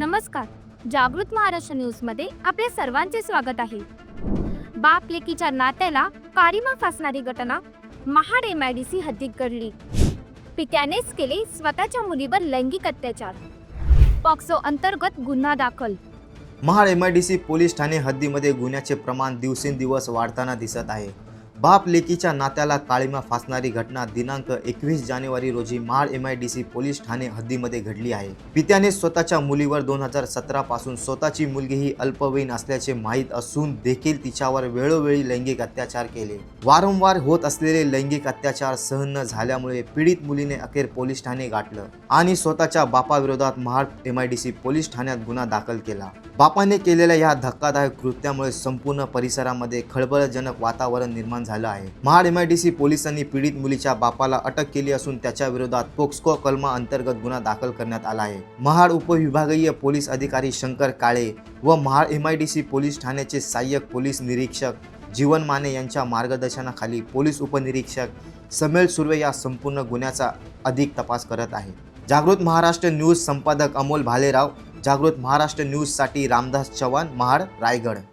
नमस्कार. जागृत महाराष्ट्र न्यूजमध्ये आपल्या सर्वांचे स्वागत आहे. बाप लेकीच्या नात्याला कारिमा फासणारी घटना Mahad M I D C हद्दीत घडली. पित्यानेच केले स्वतःच्या मुलीवर लैंगिक अत्याचार. पॉक्सो अंतर्गत गुन्हा दाखल. Mahad M I D C police Thane हद्दीमध्ये गुन्ह्याचे प्रमाण दिवसेंदिवस वाढताना दिसत आहे. बाप लेकीच्या नात्याला काळीमा फासणारी घटना दिनांक एकवीस जानेवारी रोजी माळ M I D C police Thane हद्दीमध्ये घडली आहे. पित्याने स्वतःच्या मुलीवर दोन हजार सतरा पासून स्वतःची मुलगी ही अल्पवयीन असल्याचे माहीत असून देखील तिच्यावर वेळोवेळी लैंगिक अत्याचार केले. वारंवार होत असलेले लैंगिक अत्याचार सहन न झाल्यामुळे पीडित मुलीने अखेर पोलीस ठाणे गाठलं आणि स्वतःच्या बापाविरोधात Mahad M I D C police ठाण्यात गुन्हा दाखल केला. बापाने केलेल्या या धक्कादायक कृत्यामुळे संपूर्ण परिसरामध्ये खळबळजनक वातावरण निर्माण झालं आहे. Mahad M I D C पोलिसांनी पीडित मुलीच्या बापाला अटक केली असून त्याच्या विरोधात पोक्सको कलमा अंतर्गत गुन्हा दाखल करण्यात आला आहे. महाड उपविभागीय पोलीस अधिकारी शंकर काळे व Mahad M I D C police ठाण्याचे सहाय्यक पोलीस निरीक्षक जीवन माने यांच्या मार्गदर्शनाखाली पोलीस उपनिरीक्षक समेल सुर्वे या संपूर्ण गुन्ह्याचा अधिक तपास करत आहे. जागृत महाराष्ट्र न्यूज संपादक अमोल भालेराव जागृत महाराष्ट्र न्यूजसाठी रामदास चव्हाण महाड रायगड.